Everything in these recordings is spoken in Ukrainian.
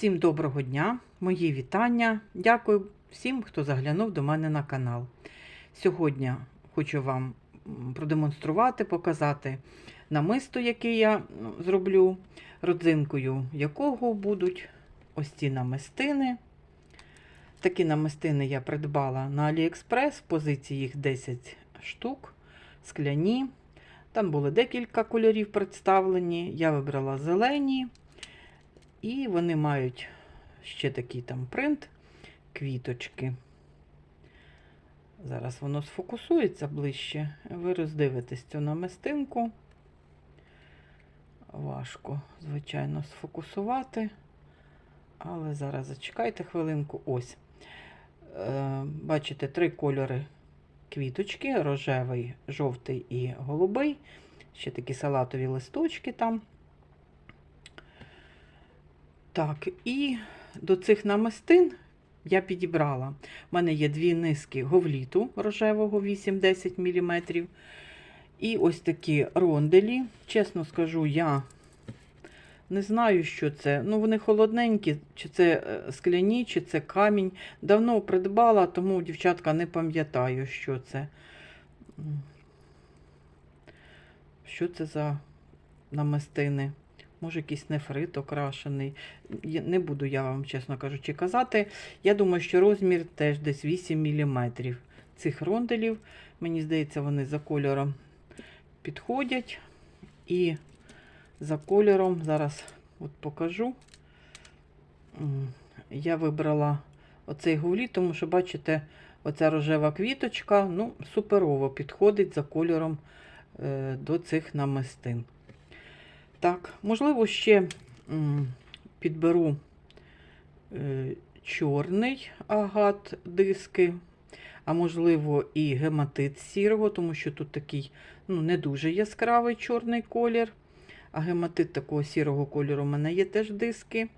Всім доброго дня, мої вітання. Дякую всім, хто заглянув до мене на канал. Сьогодні хочу вам продемонструвати, показати намисто, яке я зроблю, родзинкою якого будуть ось ці намистини. Такі намистини я придбала на AliExpress, в позиції їх 10 штук, скляні. Там були декілька кольорів представлені. Я вибрала зелені. І вони мають ще такий там принт, квіточки. Зараз воно сфокусується ближче. Ви роздивитесь цю намистинку. Важко, звичайно, сфокусувати. Але зараз зачекайте хвилинку. Ось. Е, бачите, три кольори квіточки: рожевий, жовтий і голубий. Ще такі салатові листочки там. Так, і до цих намистин я підібрала. У мене є дві низки говліту рожевого 8-10 мм. І ось такі ронделі. Чесно скажу, я не знаю, що це. Ну, вони холодненькі, чи це е, скляні, чи це камінь. Давно придбала, тому, дівчатка, не пам'ятаю, що це. Що це за намистини? Може, якийсь нефрит окрашений. Не буду я вам, чесно кажучи, казати. Я думаю, що розмір теж десь 8 мм цих ронделів. Мені здається, вони за кольором підходять. І за кольором, зараз от покажу. Я вибрала оцей гулі, тому що, бачите, оця рожева квіточка ну, суперово підходить за кольором е, до цих намистин. Так, можливо, ще підберу е, чорний агат диски, а можливо, і гематит сірого, тому що тут такий ну, не дуже яскравий чорний колір. А гематит такого сірого кольору у мене є теж диски.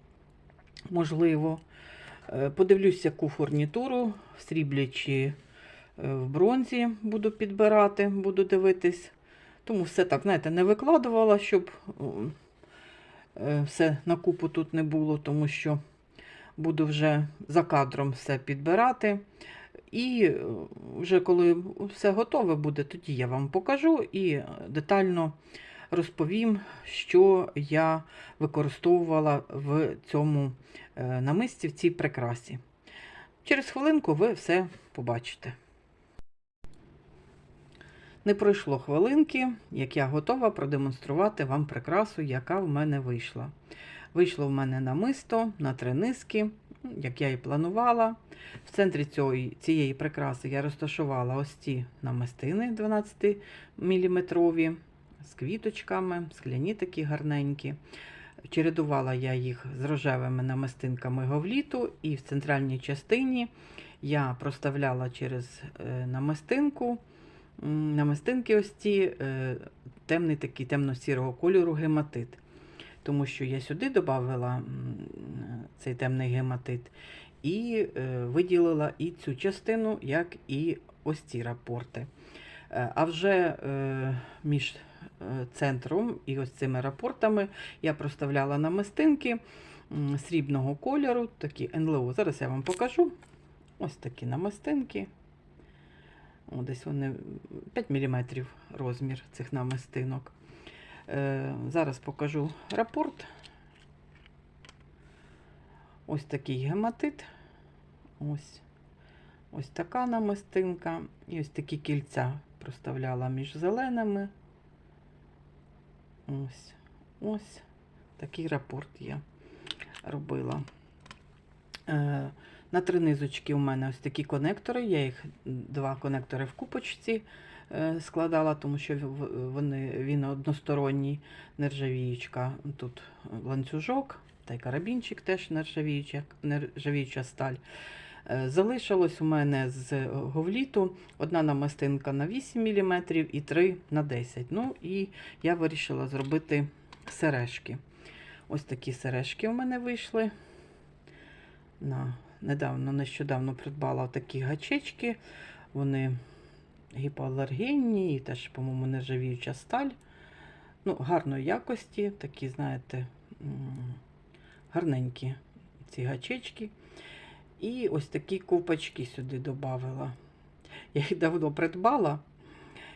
Можливо. Е, Подивлюсь, яку фурнітуру в сріблі чи е, в бронзі буду підбирати, буду дивитись. Тому все так, знаєте, не викладувала, щоб е, все на купу тут не було, тому що буду вже за кадром все підбирати. І е, вже коли все готове буде, тоді я вам покажу і детально розповім, що я використовувала в цьому е, намисті, в цій прикрасі. Через хвилинку ви все побачите. Не пройшло хвилинки, як я готова продемонструвати вам прикрасу, яка в мене вийшла. Вийшло в мене намисто на три низки, як я і планувала. В центрі цієї, цієї прикраси я розташувала ось ці намистини 12-мм з квіточками, скляні такі гарненькі. Чередувала я їх з рожевими намистинками говліту, і в центральній частині я проставляла через е, намистинку. Намистинки ось ці е, темний такий темно-сірого кольору гематит. Тому що я сюди додавала цей темний гематит і е, виділила і цю частину, як і ось ці рапорти. Е, А вже між центром і ось цими рапортами я проставляла намистинки срібного кольору, такі НЛО. Зараз я вам покажу. Ось такі намистинки. Десь вони 5 мм розмір цих намистинок. Е, Зараз покажу рапорт. Ось такий гематит. Ось. Ось така намистинка. І ось такі кільця проставляла між зеленими. Ось. Ось такий рапорт я робила. Е, на три низочки у мене ось такі конектори. Я їх два конектори в купочці е, складала, тому що вони, він односторонній нержавіючка. Тут ланцюжок, та й карабінчик теж нержавіюча, сталь. Е, Залишилось у мене з говліту одна намистинка на 8 мм і 3 на 10 Ну і я вирішила зробити сережки. Ось такі сережки у мене вийшли. На, недавно, нещодавно придбала такі гачечки. Вони гіпоалергенні і теж, по-моєму, нержавіюча сталь. Ну, гарної якості, такі, знаєте, гарненькі ці гачечки. І ось такі ковпачки сюди додавала. Я їх давно придбала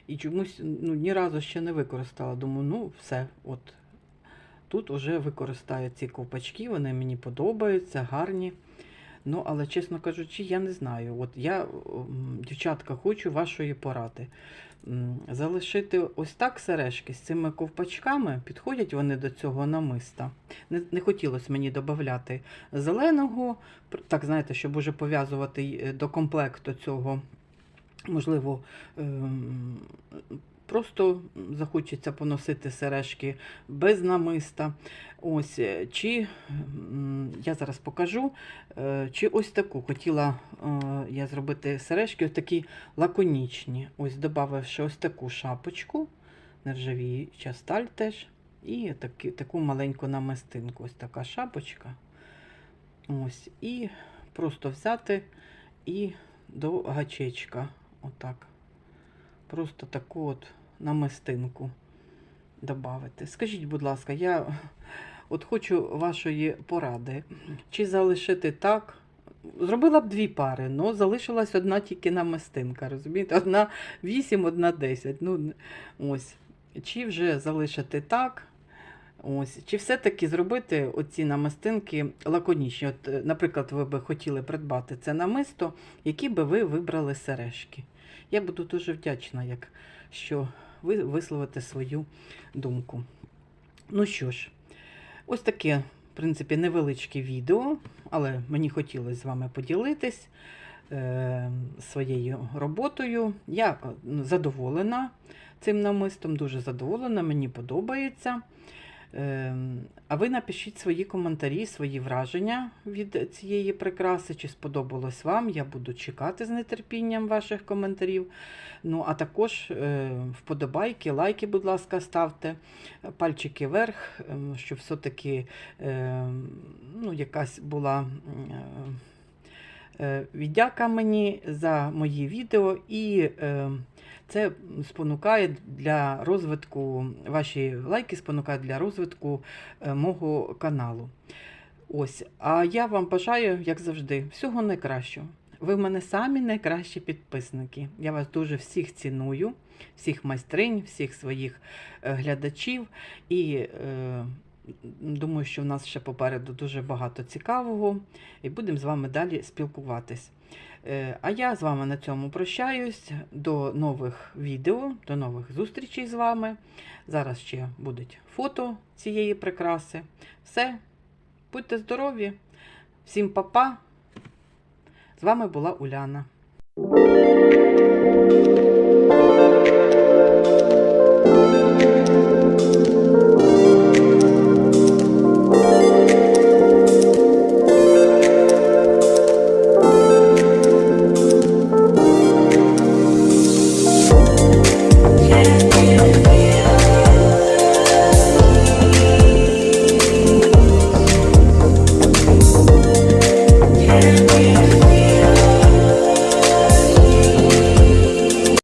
і чомусь ну, ні разу ще не використала. Думаю, ну все, от тут вже використаю ці ковпачки, вони мені подобаються, гарні. Ну, але, чесно кажучи, я не знаю. От я, дівчатка, хочу вашої поради. Залишити ось так сережки з цими ковпачками, підходять вони до цього намиста. Не, не хотілося мені додати зеленого, так знаєте, щоб уже пов'язувати е, до комплекту цього, можливо, ем, просто захочеться поносити сережки без намиста. Ось, е, чи я зараз покажу, е, чи ось таку хотіла е, я зробити сережки, ось такі лаконічні. Ось додавши ось таку шапочку, нержавіюча сталь теж. І такі, таку маленьку намистинку. Ось така шапочка. Ось. І просто взяти і до гачечка. Отак. Просто таку от намистинку додати. Скажіть, будь ласка, я от хочу вашої поради. Чи залишити так? Зробила б дві пари, але залишилась одна тільки намистинка, розумієте? Одна 8, одна 10. Ну, ось. Чи вже залишити так? Ось. Чи все-таки зробити оці намистинки лаконічні? От, е, наприклад, ви би хотіли придбати це намисто, які би ви вибрали сережки. Я буду дуже вдячна, як що ви висловите свою думку. Ну що ж, ось таке, в принципі, невеличке відео, але мені хотілося з вами поділитись е, своєю роботою. Я е, задоволена цим намистом, дуже задоволена, мені подобається. Е, А ви напишіть свої коментарі, свої враження від цієї прикраси, чи сподобалось вам. Я буду чекати з нетерпінням ваших коментарів. Ну, а також е, вподобайки, лайки, будь ласка, ставте, пальчики вверх, ем, щоб все-таки е, ну, якась була е, е, віддяка мені за мої відео. І е, це спонукає для розвитку, ваші лайки спонукають для розвитку е, мого каналу. Ось, а я вам бажаю, як завжди, всього найкращого. Ви в мене самі найкращі підписники. Я вас дуже всіх ціную, всіх майстринь, всіх своїх е, глядачів. І е, думаю, що в нас ще попереду дуже багато цікавого, і будемо з вами далі спілкуватись. Е, А я з вами на цьому прощаюсь. До нових відео, до нових зустрічей з вами. Зараз ще будуть фото цієї прикраси. Все, будьте здорові, всім па-па. З вами була Уляна.